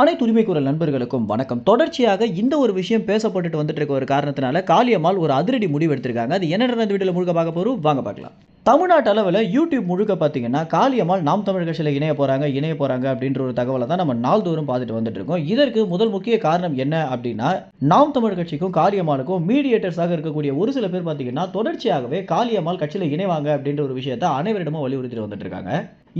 அனைத்து உரிமை குரல் நண்பர்களுக்கும் வணக்கம். தொடர்ச்சியாக இந்த ஒரு விஷயம் பேசப்பட்டுட்டு வந்துட்டு இருக்க ஒரு காரணத்தினால காளியம்மாள் ஒரு அதிரடி முடிவு எடுத்திருக்காங்க. அது என்ன நடந்த வீட்டில் முழுக்க பார்க்க போகிறோம் வாங்க பார்க்கலாம். தமிழ்நாட்டு அளவில் யூடியூப் முழுக்க பார்த்தீங்கன்னா காளியம்மாள் நாம் தமிழ் கட்சியில் இணைய போகிறாங்க இணைய போகிறாங்க அப்படின்ற ஒரு தகவலை தான் நம்ம நாள்தோறும் பார்த்துட்டு வந்துட்டு இருக்கோம். இதற்கு முதல் முக்கிய காரணம் என்ன அப்படின்னா நாம் தமிழ் கட்சிக்கும் காளியம்மாளுக்கும் மீடியேட்டர்ஸாக இருக்கக்கூடிய ஒரு சில பேர் பார்த்தீங்கன்னா தொடர்ச்சியாகவே காளியம்மாள் கட்சியில் இணைவாங்க அப்படின்ற ஒரு விஷயத்தை அனைவரிடமும் வலியுறுத்திட்டு வந்துட்டு இருக்காங்க.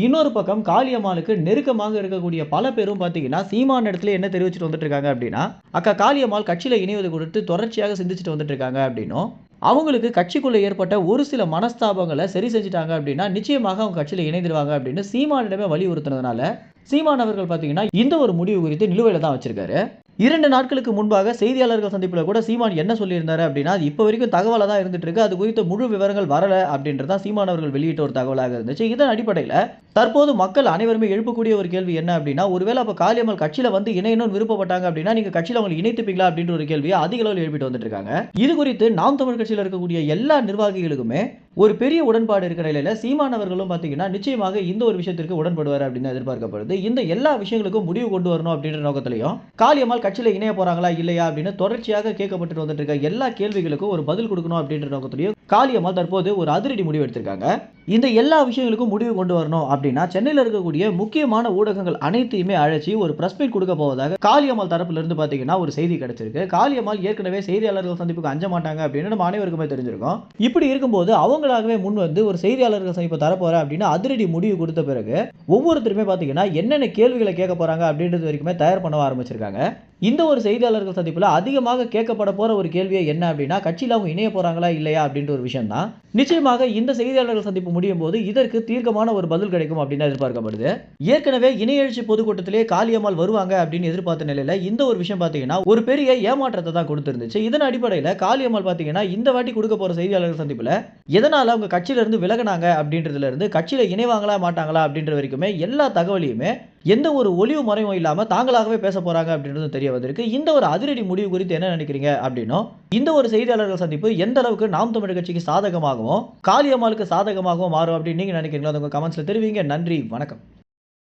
இன்னொரு பக்கம் காளியம்மாளுக்கு நெருக்கமாக இருக்கக்கூடிய பல பேரும் பார்த்தீங்கன்னா சீமான இடத்துல என்ன தெரிவிச்சுட்டு வந்துட்டு இருக்காங்க அப்படின்னா அக்கா காளியம்மாள் கட்சியில் இணைவது கொடுத்து தொடர்ச்சியாக சிந்திச்சுட்டு வந்துட்டு இருக்காங்க அப்படின்னும் அவங்களுக்கு கட்சிக்குள்ளே ஏற்பட்ட ஒரு சில மனஸ்தாபங்களை சரி செஞ்சுட்டாங்க அப்படின்னா நிச்சயமாக அவங்க கட்சியில் இணைந்துருவாங்க அப்படின்னு சீமானிடமே வலியுறுத்தினதுனால சீமான் அவர்கள் பார்த்தீங்கன்னா இந்த ஒரு முடிவு குறித்து நிலுவையில் தான் வச்சிருக்காரு. இரண்டு நாட்களுக்கு முன்பாக செய்தியாளர்கள் சந்திப்பில் கூட சீமான் என்ன சொல்லியிருந்தார் அப்படின்னா இப்போ வரைக்கும் தகவலாக தான் இருந்துட்டு இருக்கு. அது குறித்த முழு விவரங்கள் வரல அப்படின்றதான் சீமான் அவர்கள் வெளியிட்ட ஒரு தகவலாக இருந்துச்சு. இதன் அடிப்படையில் தற்போது மக்கள் அனைவருமே எழுப்பக்கூடிய ஒரு கேள்வி என்ன அப்படின்னா ஒருவேளை அப்போ காளியம்மாள் கட்சியில் வந்து இணையணும்னு விருப்பப்பட்டாங்க அப்படின்னா நீங்கள் கட்சியில் அவங்களை இணைத்துப்பீங்களா அப்படின்ற ஒரு கேள்வியை அதிக அளவில் எழுப்பிட்டு வந்துட்டு இருக்காங்க. இது குறித்து நாம் தமிழ் கட்சியில் இருக்கக்கூடிய எல்லா நிர்வாகிகளுக்குமே ஒரு பெரிய உடன்பாடு இருக்கிற நிலையில் சீமானவர்களும் பார்த்தீங்கன்னா நிச்சயமாக இந்த ஒரு விஷயத்திற்கு உடன்படுவார் அப்படின்னு எதிர்பார்க்கப்படுது. இந்த எல்லா விஷயங்களுக்கும் முடிவு கொண்டு வரணும் அப்படின்ற நோக்கத்திலையும் காளியம்மாள் கட்சியில் இணைய போறாங்களா இல்லையா அப்படின்னு தொடர்ச்சியாக கேட்கப்பட்டு வந்துட்டு இருக்க எல்லா கேள்விகளுக்கும் ஒரு பதில் கொடுக்கணும் அப்படின்ற நோக்கத்திலையும் காளியம்மாள் தற்போது ஒரு அதிரடி முடிவு எடுத்திருக்காங்க. இந்த எல்லா விஷயங்களுக்கும் முடிவு கொண்டு வரணும் அப்படின்னா சென்னையில் இருக்கக்கூடிய முக்கியமான ஊடகங்கள் அனைத்தையுமே அழைச்சி ஒரு பிரஸ் மீட் கொடுக்க போவதாக காளியம்மாள் தரப்பிலிருந்து பார்த்தீங்கன்னா ஒரு செய்தி கிடைச்சிருக்கு. காளியம்மாள் ஏற்கனவே செய்தியாளர்கள் சந்திப்புக்கு அஞ்ச மாட்டாங்க அப்படின்னு நம்ம அனைவருக்குமே தெரிஞ்சிருக்கோம். இப்படி இருக்கும்போது அவங்களாகவே முன் வந்து ஒரு செய்தியாளர்கள் சந்திப்பு தரப்போறேன் அப்படின்னு அதிரடி முடிவு கொடுத்த பிறகு ஒவ்வொருத்தருமே பார்த்தீங்கன்னா என்னென்ன கேள்விகளை கேட்க போறாங்க அப்படின்றது வரைக்குமே தயார் பண்ண ஆரம்பிச்சிருக்காங்க. இந்த ஒரு செய்தியாளர்கள் சந்திப்பில் அதிகமாக கேட்கப்பட போகிற ஒரு கேள்வியே என்ன அப்படின்னா கட்சியில் அவங்க இணைய போகிறாங்களா இல்லையா அப்படின்ற ஒரு விஷயம் தான். நிச்சயமாக இந்த செய்தியாளர்கள் சந்திப்பு முடியும் போது இதற்கு தீர்க்கமான ஒரு பதில் கிடைக்கும் அப்படின்னு எதிர்பார்க்கப்படுது. ஏற்கனவே இணைய எழுச்சி பொதுக்கூட்டத்திலே காளியம்மாள் வருவாங்க அப்படின்னு எதிர்பார்த்த நிலையில் இந்த ஒரு விஷயம் பார்த்தீங்கன்னா ஒரு பெரிய ஏமாற்றத்தை தான் கொடுத்துருந்துச்சு. இதன் அடிப்படையில் காளியம்மாள் பார்த்தீங்கன்னா இந்த வாட்டி கொடுக்க போகிற செய்தியாளர்கள் சந்திப்பில் எதனால் அவங்க கட்சியிலிருந்து விலகினாங்க அப்படின்றதுலேருந்து கட்சியில் இணைவாங்களா மாட்டாங்களா அப்படின்ற வரைக்குமே எல்லா தகவலையுமே எந்த ஒரு ஒளிவு மறைவும் இல்லாமல் தாங்களாகவே பேச போகிறாங்க அப்படின்றது தெரிய வந்திருக்கு. இந்த ஒரு அதிரடி முடிவு குறித்து என்ன நினைக்கிறீங்க அப்படின்னும் இந்த ஒரு செய்தியாளர்கள் சந்திப்பு எந்த அளவுக்கு நாம் தமிழ் கட்சிக்கு சாதகமாகவும் காளியம்மாளுக்கு சாதகமாகவும் மாறும் அப்படின்னு நீங்கள் நினைக்கிறீங்களோ? அது உங்கள் கமெண்ட்ஸில் தெரிவிங்க. நன்றி. வணக்கம்.